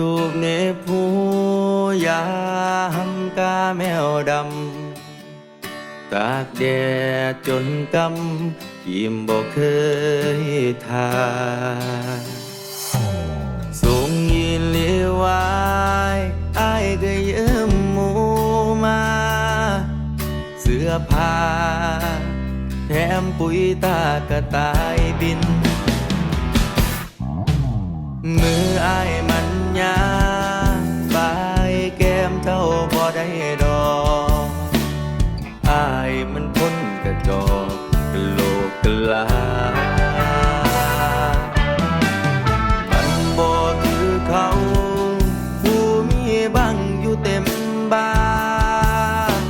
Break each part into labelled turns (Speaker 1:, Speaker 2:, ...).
Speaker 1: สูบเนบหูยามกาแมวดำ ตากแดดจนกำยิ้มบ่เคยทาส่งยินเลียวไว้อายก็ยืมหมูมา เสื้อผ้าแถมปุ๋ยตากระต่ายบินมือ กโลกกลา มันบ่คือเขา ผู้มีบังอยู่เต็มบ้าน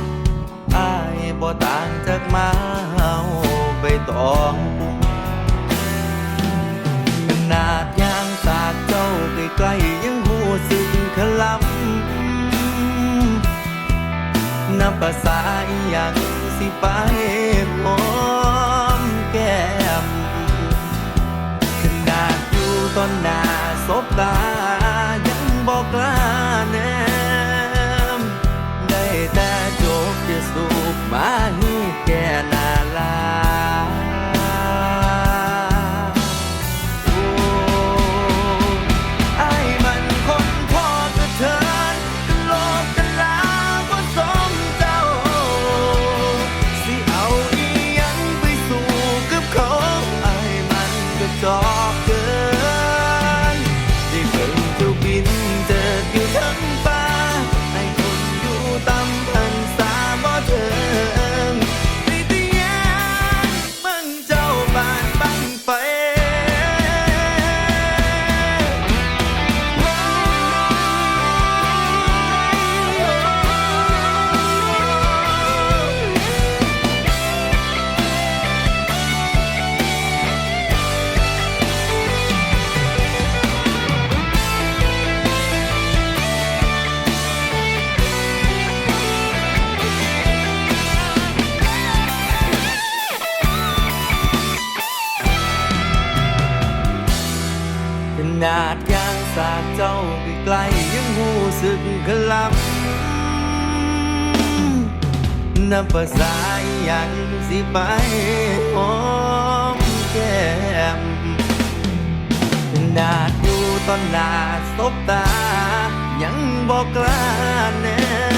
Speaker 1: อายบ่ต่างจากมาเฮาใบตองปุ่มขนาดยางสากเจ้าใกล้ๆยังหูสึกขลำนับภาษาอหยังสิไปหอม ขนาดยางสากเจ้าใกลยังหูสึกขลำนับภาษาอหยังสิไปหอมแก้มขนาดอยู่ตอนหน้าศบตา ยังบอกกล้าแน่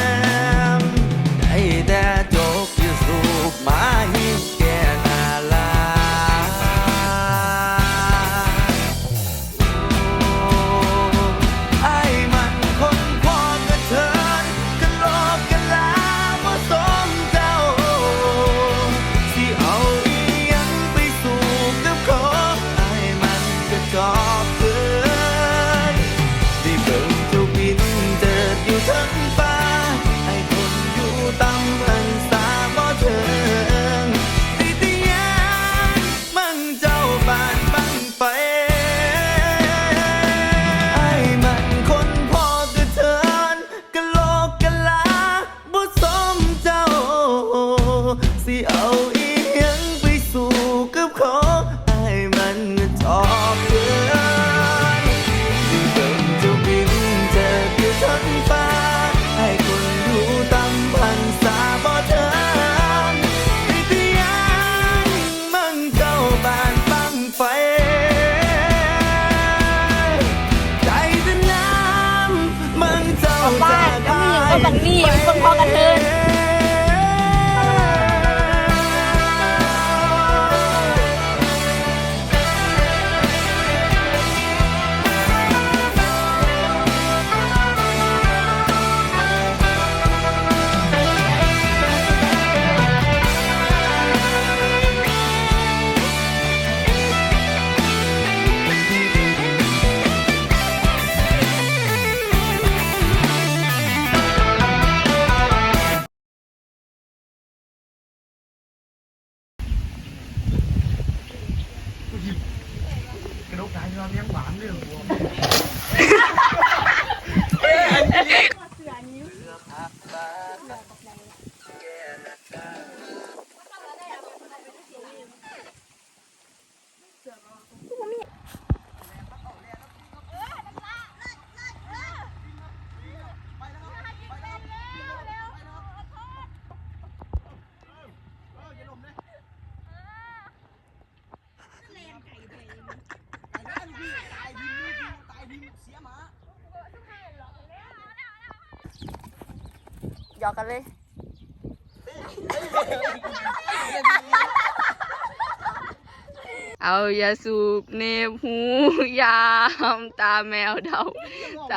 Speaker 1: น้ำหญิงก็บังนี่เป็นคนพอกันเทิน เราเลี้ยงหวานเรื่องบัวเว
Speaker 2: หยอกกันเลย
Speaker 3: เอายาสูบเนบหูยามตาแมวเดาใจ